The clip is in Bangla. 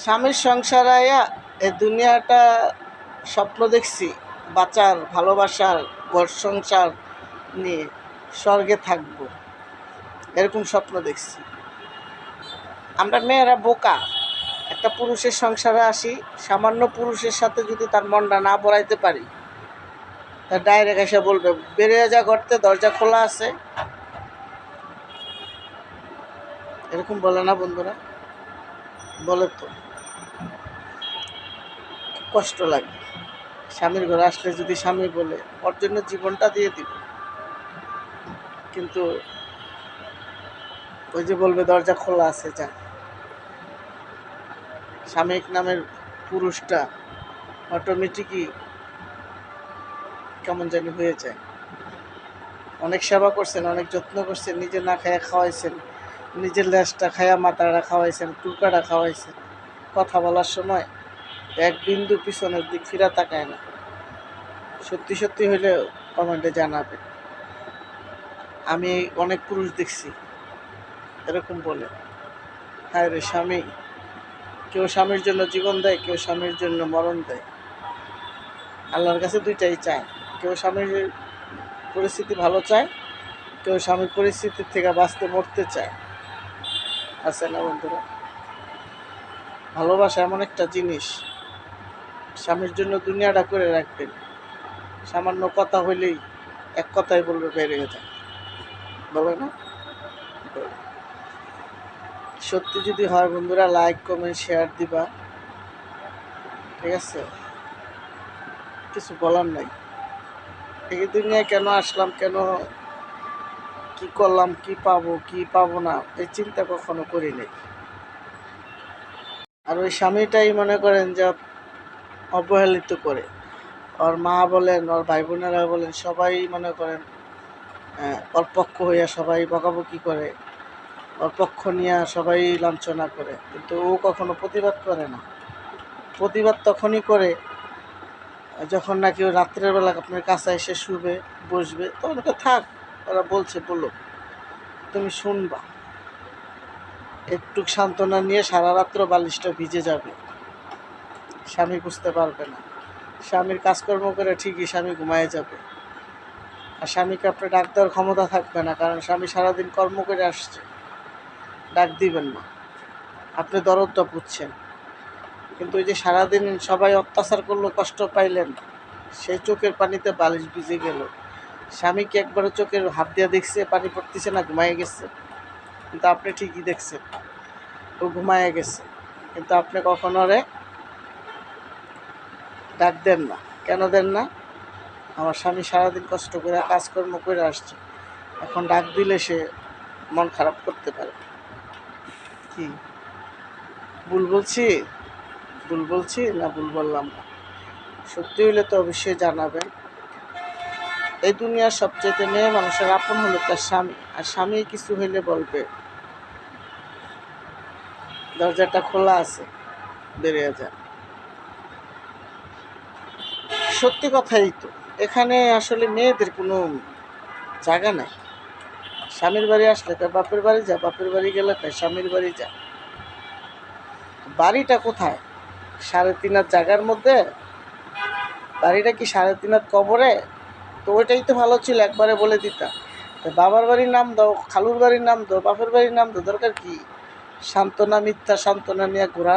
স্বামীর সংসার আয়া এ দুনিয়াটা স্বপ্ন দেখছি, বাঁচার, ভালোবাসার, ঘর সংসার নিয়ে স্বর্গে থাকব। এরকম স্বপ্ন দেখছি। আমরা মেয়েরা বোকা। একটা পুরুষের সংসারে আসি, সামান্য পুরুষের সাথে যদি তার মনটা না বড়াইতে পারি তা ডাইরেক্ট এসে বলবে, বেরিয়ে যা করতে দরজা খোলা আছে। এরকম বলে না বন্ধুরা? বলে তো। কষ্ট লাগে। স্বামীর ঘরে আসলে যদি স্বামী বলে, ওর জন্য জীবনটা দিয়ে দিব। কিন্তু ওই যে বলবে, দরজা খোলা আছে, যা। স্বামীক নামের পুরুষটা অটোমেটিকই কেমন জানি হয়ে যায়। অনেক সেবা করছেন, অনেক যত্ন করছেন, নিজে না খায়া খাওয়াইছেন। নিজের ল্যাসটা খায়া মাথাটা খাওয়াইছেন টুকাটা খাওয়াইছেন, কথা বলার সময় এক বিন্দু পিছনের দিক ফিরা তাকায় না। সত্যি সত্যি হইলে কমেন্টে জানাবে। আমি অনেক পুরুষ দেখছি, এরকম বলে। হ্যাঁ রে স্বামী, কেউ স্বামীর জন্য জীবন দেয়, কেউ স্বামীর জন্য মরণ দেয়। আল্লাহর কাছে দুইটাই চায়, কেউ স্বামীর পরিস্থিতি ভালো চায়, কেউ স্বামীর পরিস্থিতির থেকে বাঁচতে মরতে চায়। আছে না বন্ধুরা? ভালোবাসা এমন একটা জিনিস, স্বামীর জন্য দুনিয়াটা করে রাখবেন। সামান্য কথা হইলেই এক কথাই বলবে, বেড়ে যায় বলে না? সত্যি যদি হয় বন্ধুরা লাইক কমেন্ট শেয়ার দিবা। ঠিক আছে? কিছু বলার নাই। এই দুনিয়ায় কেন আসলাম, কেন কি করলাম, কি পাবো কি পাবো না, এই চিন্তা কখনো করি নাই। আর ওই স্বামীটাই মনে করেন যে অবহেলিত করে। ওর মা বলেন, ওর ভাই বোনেরা বলেন, সবাই মনে করেন ওর পক্ষ হইয়া সবাই বকাবকি করে ওর পক্ষ নিয়ে সবাই লাঞ্ছনা করে। কিন্তু ও কখনো প্রতিবাদ করে না। প্রতিবাদ তখনই করে, যখন নাকি ও রাত্রের বেলা আপনার কাছে এসে শুবে, বসবে, তখন ওকে থাক ওরা বলছে, বলো, তুমি শুনবা। একটু সান্ত্বনা নিয়ে সারা রাত্র বালিশটা ভিজে যাবে। স্বামী বুঝতে পারবে না। স্বামীর কাজকর্ম করে ঠিকই স্বামী ঘুমায় যাবে। আর স্বামীকে আপনার ডাক দেওয়ার ক্ষমতা থাকবে না, কারণ স্বামী সারাদিন কর্ম করে আসছে। ডাক দিবেন না। আপনি দরদটা পুচ্ছেন কিন্তু ওই যে সারাদিন সবাই অত্যাচার করল, কষ্ট পাইলেন, সেই চোখের পানিতে বালিশ ভিজে গেল। স্বামীকে একবারে চোখের হাত দিয়ে দেখছে, পানি পড়তেছে না ঘুমায় গেছে। কিন্তু আপনি ঠিকই দেখছেন, ও ঘুমায় গেছে। কিন্তু আপনি কখনো রে ডাক দেন না। কেন দেন না? আমার স্বামী সারাদিন কষ্ট করে কাজকর্ম করে আসছে। এখন ডাক দিলে সে মন খারাপ করতে পারে। কি? ভুল বলছি? ভুল বলছি না ভুল বললাম না। সত্যি হইলে তো অবশ্যই জানাবেন। এই দুনিয়ার সবচেয়ে মেয়ে মানুষের আপন হলো তার স্বামী, আর স্বামী কিছু হইলে বলবে। দরজাটা খোলা আছে, বেরিয়ে যান সত্যি কথাই তো, এখানে আসলে মেয়েদের কোনো জায়গা নাই। স্বামীর বাড়ি আসলে তার বাপের বাড়ি যা, বাপের বাড়ি গেলে তাই স্বামীর বাড়ি যা। বাড়িটা কোথায়? সাড়ে তিন জায়গার মধ্যে? বাড়িটা কি সাড়ে তিন কবরে? তো ওইটাই তো ভালো ছিল, একবারে বলে দিতাম। বাবার বাড়ির নাম দাও, খালুর বাড়ির নাম দাও, বাপের বাড়ির নাম দাও, দরকার কি? সান্ত্বনা মিথ্যা সান্ত্বনা নিয়ে ঘোরা।